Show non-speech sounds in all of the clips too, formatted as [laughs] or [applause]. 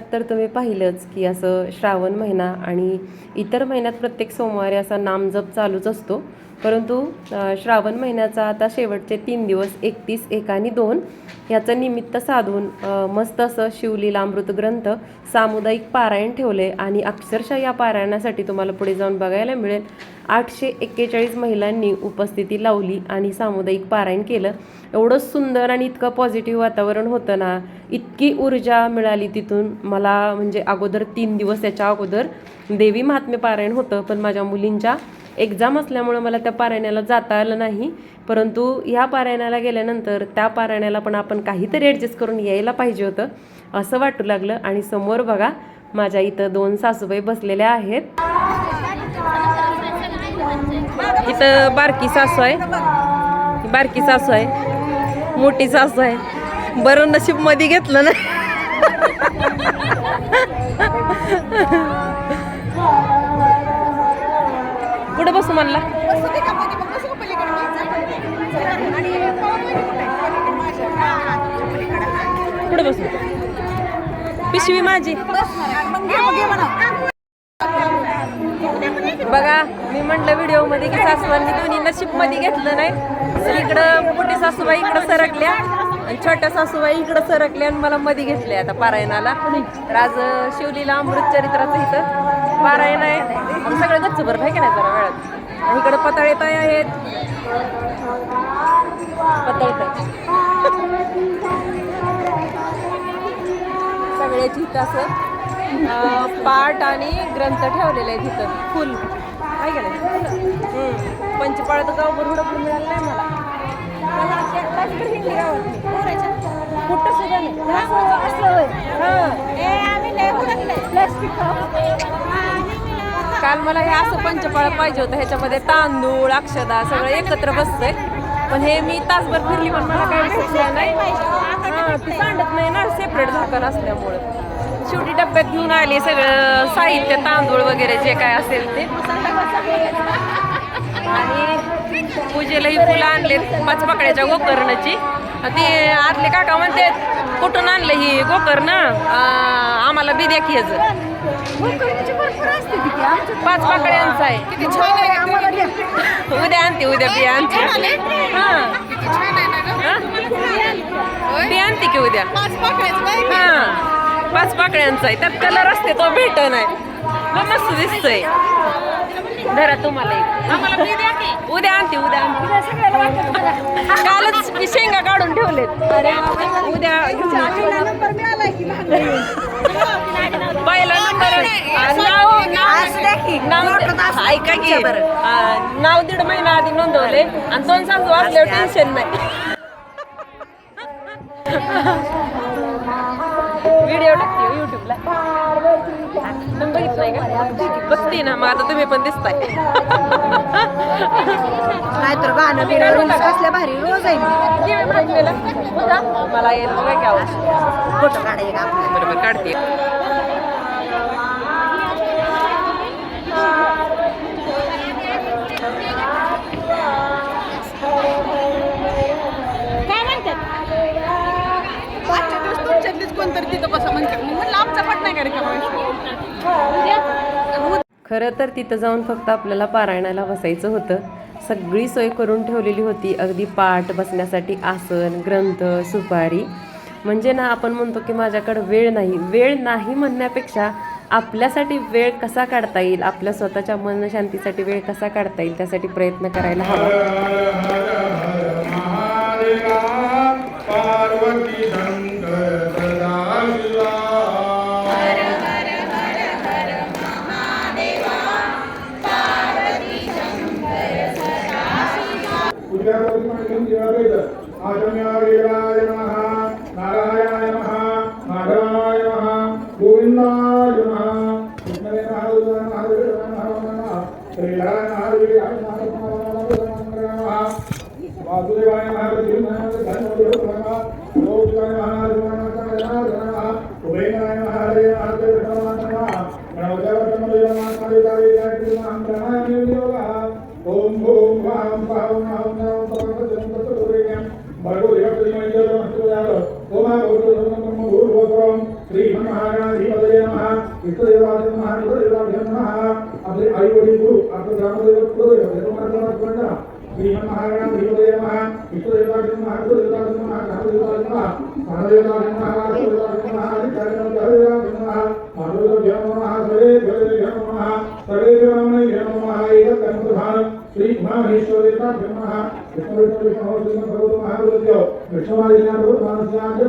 मंदिरात तर तुम्ही पाहिलंच की असं श्रावण महिना आणि इतर महिन्यात प्रत्येक सोमवारी असा नामजप चालूच असतो. परंतु श्रावण महिन्याचा आता शेवटचे तीन दिवस एकतीस एक आणि दोन ह्याचं निमित्त साधून मस्त असं शिवलीलामृत ग्रंथ सामुदायिक पारायण ठेवले आणि अक्षरशः या पारायणासाठी तुम्हाला पुढे जाऊन बघायला मिळेल. आठशे एक्केचाळीस महिलांनी उपस्थिती लावली आणि सामुदायिक पारायण केलं. एवढं सुंदर आणि इतकं पॉझिटिव्ह वातावरण होतं ना इतकी ऊर्जा मिळाली तिथून. मला म्हणजे अगोदर तीन दिवस त्याच्या अगोदर देवी महात्म्य पारायण होतं पण माझ्या मुलींच्या एक्झाम असल्यामुळं मला त्या पारायणाला जाता आलं नाही. परंतु ह्या पारायणाला गेल्यानंतर त्या पारायणाला पण आपण काहीतरी ॲडजस्ट करून यायला पाहिजे होतं असं वाटू लागलं. आणि समोर बघा माझ्या इथं दोन सासूबाई बसलेल्या आहेत. इथं बारकी सासू आहे. बारकी सासू आहे. मोठी सासू आहे. बरं नशीबमध्ये घेतलं ना. पुढे बसू म्हणला. पुढे बसू. पिशवी माझी. बघा मी म्हटलं व्हिडिओमध्ये की सासवांनी दोन्ही नशीबमध्ये घेतलं नाही. तर इकडं मोठी सासूबाई इकडं सरकल्या आणि छोट्या सासूबाई इकडं सरकल्या आणि मला मध्ये घेतले आता पारायणाला. तर आज शिवलीला अमृत चरित्राचं इथं पारायण आहे. आणि सगळं गच्च भरत आहे की नाही जरा वेळात? आणि इकडं पताळे ताई आहेत. पताळे ताई. सगळ्याची इथं असं पाठ आणि ग्रंथ ठेवलेले आहेत इथं फुल. मिळालं नाही मला. मला तास तर हिंदी गावात नाही. कुठं सुद्धा नाही. काल मला हे असं पंचपाळ पाहिजे होतं. ह्याच्यामध्ये तांदूळ अक्षदा सगळं एकत्र बसतंय. पण हे मी तासभर फिरली पण मला काय नाही. हां, ती सांडत नाही ना. सेपरेट झाकण असल्यामुळं. शेवटी डब्यात घेऊन आले सगळं साहित्य तांदूळ वगैरे जे काय असेल ते. आणि पूजेलाही फुलं आणलेत पाच पाकड्याच्या गोकर्णाची. ते आतले काका म्हणते कुठून आणलं ही गोकर्ण? आम्हाला बी द्या की पाच पाकड्यांचं आहे. उद्या आणते उद्या बी आणते. हां. बी आणते की उद्या? हां. पाच पाकळ्यांचा आहे. त्यात कलर असते तो भेट नाही. मग मस्त दिसतोय. धरा तुम्हाला. उद्या आणते उद्या आणते. कालच मी शेंगा काढून ठेवलेत. उद्या. पहिला नंबर नाव नाव ऐका की. नाव दीड महिना आधी नोंदवले आणि दोन सासू असल्यावर टेन्शन नाही. [laughs] व्हिडिओ टाकते युट्यूबला तुम्ही बघितलंय का? बघते ना मग आता तुम्ही पण दिसताय. नाहीतर गाणं बिणं रील्स कसल्या भारी रोज आहे? मला येईल बघा की आवाज फोटो काढायचे का आपल्याला? बरोबर काढते. मग म्हणलं आमचा पट नाही कार्यक्रम खरं तर तिथं जाऊन फक्त आपल्याला पारायणाला बसायचं होतं. सगळी सोय करून ठेवलेली होती. अगदी पाठ बसण्यासाठी आसन ग्रंथ सुपारी. म्हणजे ना आपण म्हणतो की माझ्याकडं वेळ नाही. वेळ नाही म्हणण्यापेक्षा आपल्यासाठी वेळ कसा काढता येईल? आपल्या स्वतःच्या मनशांतीसाठी वेळ कसा काढता येईल? त्यासाठी प्रयत्न करायला हवा. Thank you. ఈశ్వరేత బ్రహ్మ విష్ణువిష్ణువిష్ణుమహోత్సవం భగవతు మహాభూత్యో విష్ణువాదిజ్ఞాన భూత మానస్యాంత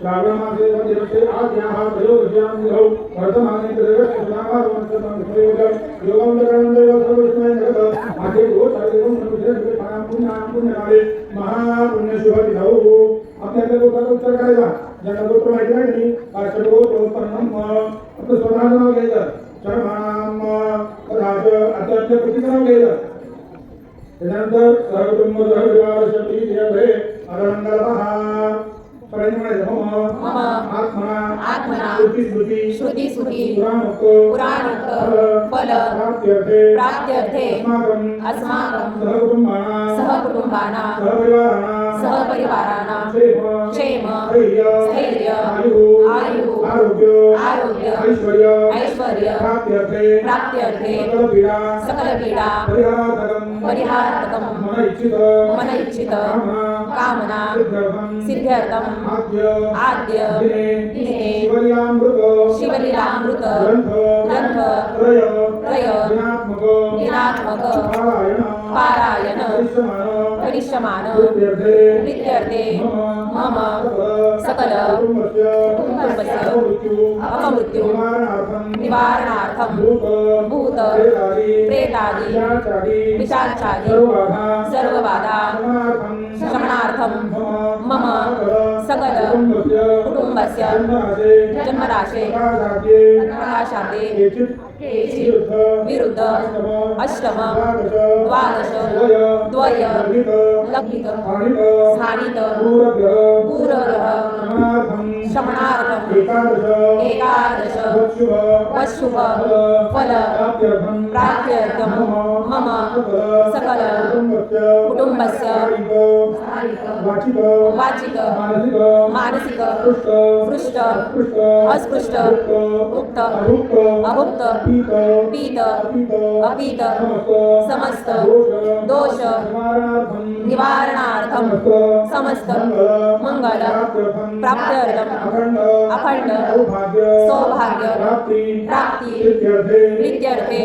श्रावणमासे दिवसे आद्याः त्रयोदश्यां विधौ वर्तमाने त्रयोदश प्रयोगं योगं करणं सर्वस्मै जगत् आदि भूत सर्वं पुण्यां पुण्यकाले महापुण्य शुभ विधौ आपल्याकडे करायचा ज्यांना गोत्र माहिती नाही अष्टगोत्र आपलं स्वतःचं नाव घ्यायचं. शर्माणाम राज अत्याच्या कृतीचं नाव घ्यायचं. त्यानंतर सहकुटुंब सहविवाह शक्ती जय अरंगलपहा सगळ्यांनी म्हणायचं मम आत्मना आत्मना श्रुती स्मृती श्रुती स्मृती पुराणोक्त पुराणोक्त फल प्राप्त्यर्थे प्राप्त्यर्थे अस्माकं सहकुटुंबानां सहपरिवाराणां सहपरिवाराणां क्षेम क्षेम स्थैर्य स्थैर्य आयुः आयुः आरोग्य आरोग्य ऐश्वर्य ऐश्वर्य प्राप्त्यर्थे प्राप्त्यर्थे परिहारार्थकं परिहारार्थकं मन इच्छित मन इच्छित कामना कामना। सिद्ध्यर्थं सिद्ध्यर्थं आद्य। दिने शिवलीलामृत ग्रंथ त्रय त्रय दिनात्मक पारायण। कृत्यर्थे प्रीत्यर्थे मम सकल कुटुंबस्य अपमृत्यु निवारणार्थं भूत प्रेतादि सर्वबाधा शमनार्थं शमनार्थं मम सकल कुटुंबस्य कुटुंबस्य जन्मराशे केचित् विरुद्ध अष्टम द्वादश द्वय लब्धित स्थानित शमनार्थं एकादश वशुभ फल प्राप्त्यर्थं मम सकल। कुटुंबस्य वाचिक। वाचिक। मानसिक। पृष्ठ अस्पृष्ट। उक्त। अभुक्त। पीत पीत अपीत समस्त। दोष। दोष। निवारणार्थं निवारणार्थं समस्त। मंगल। प्राप्त्यर्थं अखंड सौभाग्य। प्राप्ती प्रीत्यर्थे प्रीत्यर्थे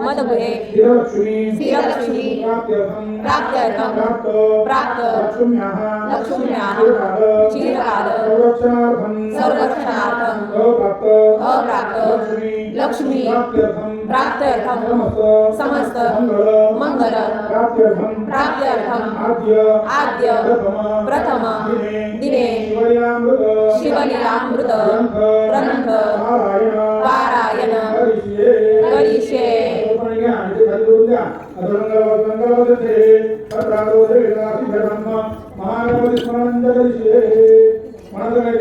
मदगृहे स्थिरलक्ष्मी स्थिरलक्ष्मी प्राप्त्यर्थं प्राप्त्यर्थं प्राप्त प्राप्त लक्ष्म्याः लक्ष्म्याः चिरकाल चिरकाल संरक्षणार्थं संरक्षणार्थं अप्राप्त अप्राप्त लक्ष्मी लक्ष्मी प्राप्त्यर्थं समस्त समस्त मंगल मंगल प्राप्त्यर्थं आद्य प्रथम दिने दिने शिवलीलामृत शिवलीलामृत ग्रंथ पारायण करिष्ये। महागणपती स्मरणं करिष्ये म्हणालं काय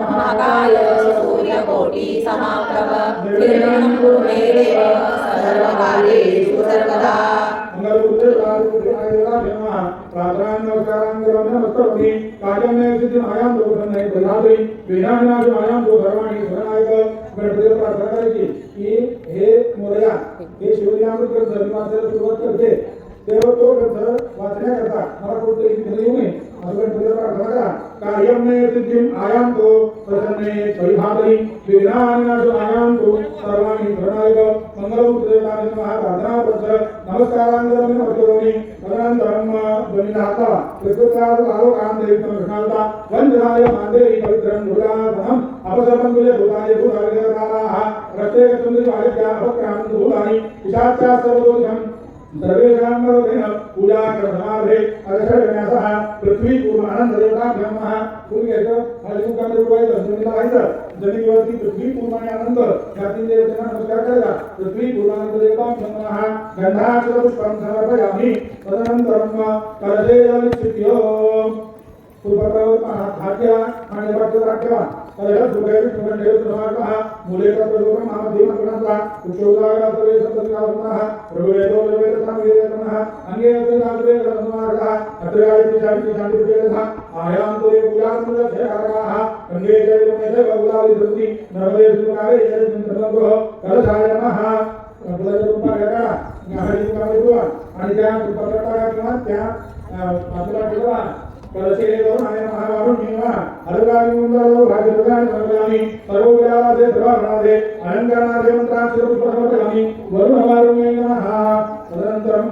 महाकाय कोटी समाप्रभ निर्विघ्नं कुरु मे देव सर्वकालेषु सर्वदा. मंगलपुत्रे प्रारुपुत्रे की हे सुरुवात करते तेव्हा तो ग्रंथ वाचण्याकरता मला येऊ नये असं मे सिद्धिं तो प्रसन्ने परिभावरी तो सर्वाणि स्वनायक मंगलपुत्रे नमः प्रार्थना पत्र नमस्कारांतरं नमस्कारोमि तदनन्तरं ध्वनिनाथा कृतज्ञतालोकान् देवितं कृष्णालता वन्दनाय मान्देवी पवित्रं दुर्गाधनम् अपसर्पं तुल्य भूतानि भूतानि सर्वदोषम् सर्वेषां नरोधेन पूजा कर्मसमाधे अदशविन्यासः पृथ्वी पूर्व अनन्तदेवताभ्यं नमः। पूर्वी घ्यायचं खाली मुखामध्ये जमिनीला व्हायचं जमिनीवरती पृथ्वी पूर्व आणि आनंद या तीन देवतांना नमस्कार करायचा पृथ्वी पूर्वानंद देवताभ्यं नमः। गंधाक्षरपुष्पं समर्पयामि तदनन्तरं कलशे जलनिक्षिप्य फुलपत्रावर हात हात ठेवा आणि देवाचं राग ठेवा कलशात सुगंध మూలేటప్పుడు కూడా నామ దీమగ్రంథ ఉద్యోగాగ్ర ప్రవేశపరికారుణ ప్రభువేదో వివేద సంవేదన అన్యేత కాలే గ్రంథమార్గ అత్రయాది శాంతి శాంతి వివేద ఆయాంతో కులాత్మక క్షయారాహ గంగే జయమేధ బహుళాది ధృతి నర్మదే సుకారే జయజం ధర్మగో కలసాయ నమః ప్రజలుపగగా హరి కమితువా అనిగా కలశేదో నయన మహావారుణ్యమ అరుగాని ముందరో భగదుర్గాని భగవాని సర్వోజారాధే ధ్రువనాథే అనంగనాథే మంత్రాక్షరు ప్రవర్తయామి వరుణ వారుణ్యే నమః తదనంతరం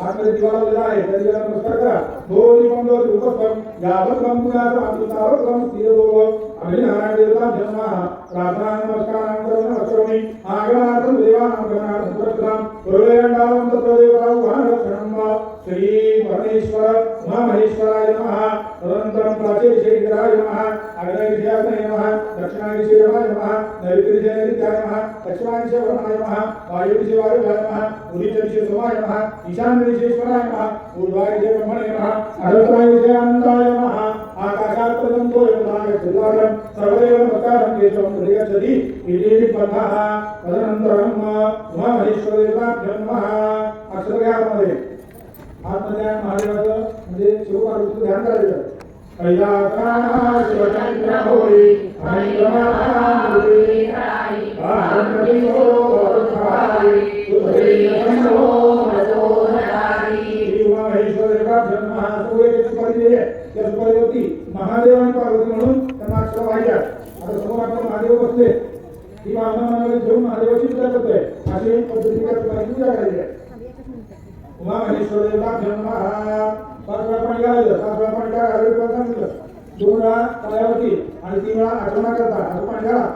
ఆకలి దివాలో విదాయ ప్రజల పుస్తక భోజనం లో ఉపస్థం యావత్ గంపుగా సాధుతావత్ గం తీరో पुष्पसमर्पयामी देवता जन्म प्रार्थना देवानां तत्र देवता श्री परमेश्वर उमामहेश्वराय नमः तदनन्तरं प्राचीविषयेश्वराय नमः अग्नविषयाय नमः दक्षिणाविषयाय नमः नैऋत्यविषयाय नमः पश्चिमाविषयाय नमः वायुविषयाय नमः उदितविषयसोमाय नमः ईशान्यविषयेश्वराय नमः ब्रह्मणे नमः नमः आकाशात् प्रदन्तो चिल्लारं सर्वदेव नमस्कारं केशवं हृदयच्छति इति पथः तदनन्तरं उमामहेश्वरदेवताभ्यो नमः। अक्षरज्ञानामध्ये आतमध्ये महादेवाचं म्हणजे शिवपार्वतीचं ध्यान करायचं. कैलासा होई आणि महादेव ही भावना मनाला घेऊन महादेवाची पूजा करतोय. अशी पद्धती त्या पूजा करायची आहे. उमा महेश्वर जन्म हा पाच वेळा पाणी घालायचं पाच वेळा पाणी घाला सांगितलं. दोन वेळा पायावरती आणि तीन वेळा आठवणा करता असं पाणी घाला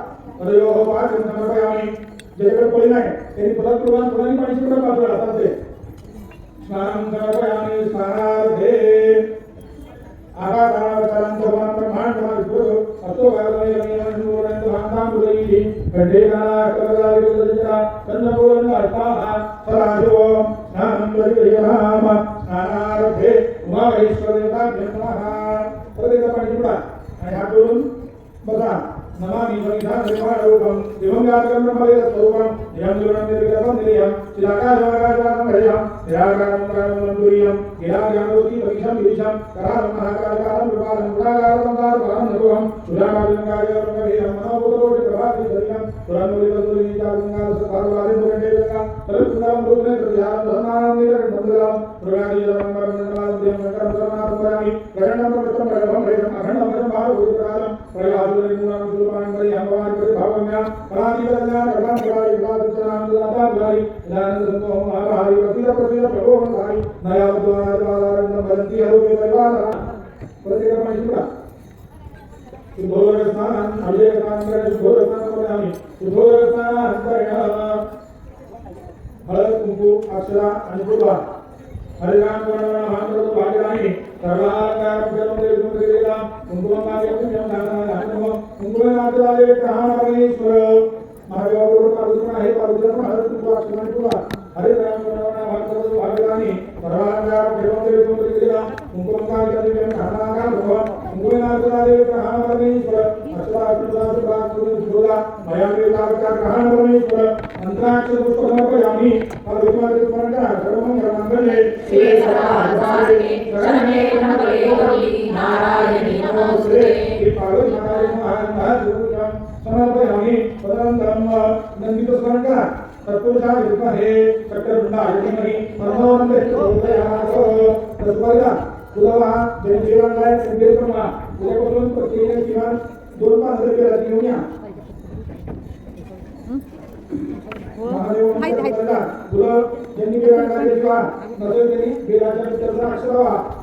हृदयो हो पाच आणि ज्याच्याकडे पळी नाही त्यांनी परत पूर्वान पुराणी पाणी सुद्धा पाच वेळा चालते स्नानं समर्पयामी स्नानार्थे నమామి వరిధాన నిర్వాణరూపం దివంగాతకం బ్రహ్మవేద స్వరూపం నియం దురం నిర్గతం నిలయం చిదాకాశం ఆకాశానం హరియం నిరాకారం करालं महाकालकालं कृपालं गुणाकारं कालं नभुवं सुधाकार्यं कार्यं शुद्धोदकस्नानं करामि शुद्धोदकस्नानं करणं हळद कुंकू अक्षरा आणि पूर्वा हरिनाम श्री पार्वती माताये महान समर्पयामि तदनन्तरं नंदित स्मरण करा तत्पुरुषा विद्महे चक्रवृंदाय धीमहि परमोन्नते प्रचोदयात् तस्मैदा तुला जनजीवनाय संकेत करा उद्यापासून प्रत्येक किमान दोन पाच रुपये रात्री घेऊन या महादेव तुला ज्यांनी बेला काढल्याशिवाय नसेल त्यांनी बेलाच्या मित्राचा अक्षर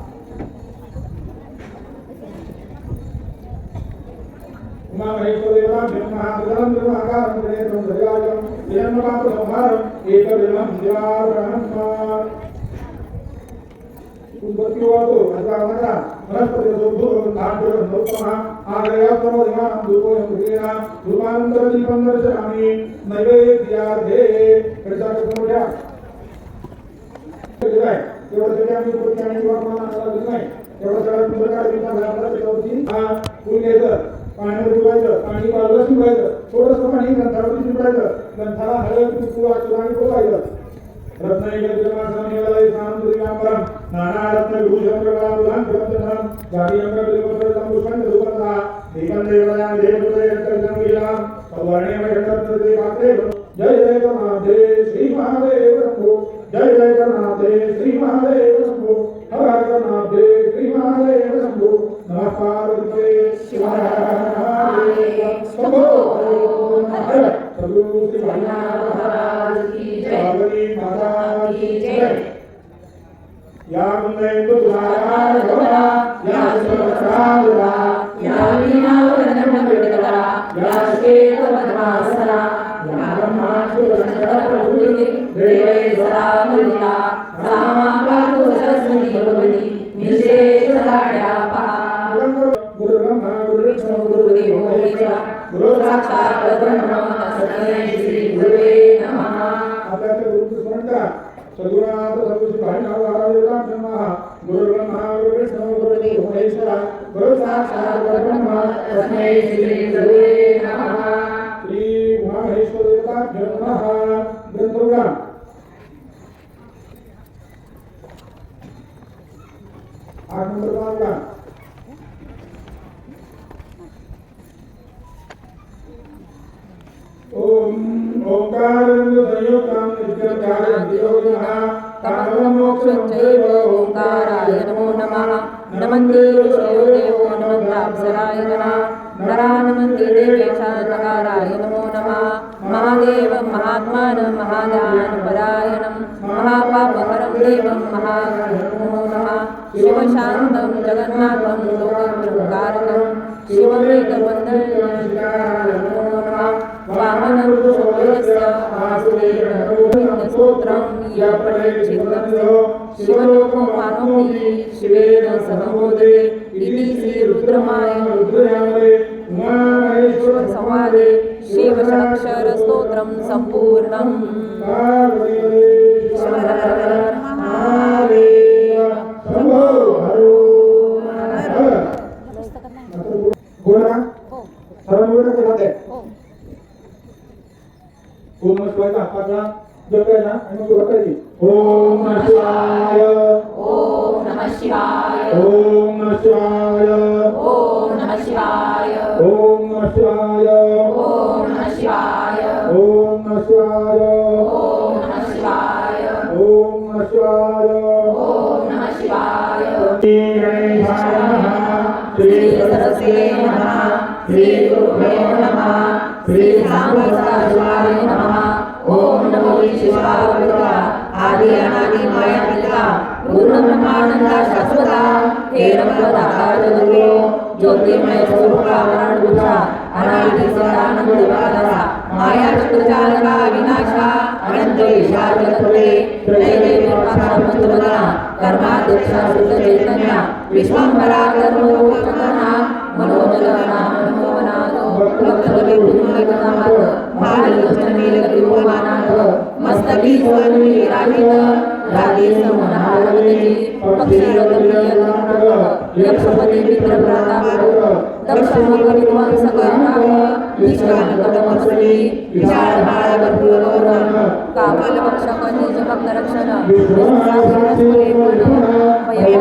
नोपमा आगया सर्व दिवानं दुर्गो यमुदीना दुर्गानंतर दीपं दर्शयामि नैवेद्यार्थे कडचा कसमोठ्या दिलाय तेवढं सगळं आम्ही पुढच्या आणि वापरणार नाही तेवढं सगळं तुमचं काय दिलं त्याच्यावरती हा फुल पाण्यावर शिवायचं पाणी बाजूला शिवायचं थोडंसं पाणी ग्रंथावरती शिवायचं ग्रंथाला हळद कुंकू अक्षर आणि पोसायचं रत्नैकजमासमेवलै जय जय महादेव श्री महादेव जय जय करनाथे श्री महादेव शंभो हर हर करनाथे श्री महादेव शंभो नमः पार्वती शिवाय शंभो हर सद्गुरु श्री महाराज की जय पार्वती माता की जय या मंगल तुलारा गौरा, या सुरक्षाधुरा, या वीणावरदण्डमण्डितकरा, या श्वेतपद्मासना, या ब्रह्माण्डोदण्डप्रभुते, देवे सदा वन्दिता, सा मा महेश्वरा, गुरु साक्षात् परब्रह्म, तस्मै श्री ఓంకారాయ నమో నమ. నమందే సర్వదేవో నమద్రాప్సరాయ నమ. నరానమందే దేవేశానకారాయ నమో నమ. మహాదేవం మహాత్మానం మహాదానపరాయణం. మహాపాపహరం దేవం మహాగణమో నమ. శివశాంతం జగన్నాథం లోకప్రభుకారకం శివవేదవందనం నమో స్తోత్రం శివలోకం పానోమి శివేన సహోదరే ఇది శ్రీ రుద్రమాయ రుద్రయామరే ఉమామహేశ్వర సమాదే శివసాక్షర స్తోత్రం సంపూర్ణం శ్రీకృష్ణాయ నమ శ్రీ గురుభ్యో నమ శ్రీ సాంబసాధువాయ నమ ఓం నమో శివాయ ఆది అనాది మాయా పిల్ల గురు బ్రహ్మానంద శాశ్వత కేరమలో జ్యోతిర్మయ స్వరూప అవరణభూత అనాది సదానందుడు మాయా చతుర్జాలక వినాశ అనంత విశాల भालदष्टनीलगिरिवमानाथ मस्तकी स्वरूपी विराजित रागे समनहारवती पक्षीरतप्रियकर्णक यक्षपती मित्रप्रताप दक्ष विद्वांस कर्णाक निष्कामकटमस्त्री विशाळ भाळ भरपूर गौरव भक्त रक्षण माया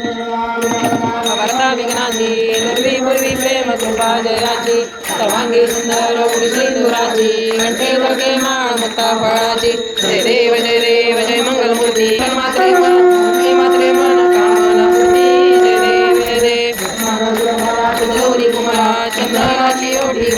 वार्ता विघ्नाची दुर्वी पूर्वी प्रेम कृपा जयाची सर्वांगी सुंदर पुरुषी दुराची कंठे धके माळ मुक्ता फळाची. जय देव जय देव जय मंगलमूर्ती परमात्रे मात्रे मन गौरी चंदनाची ओढी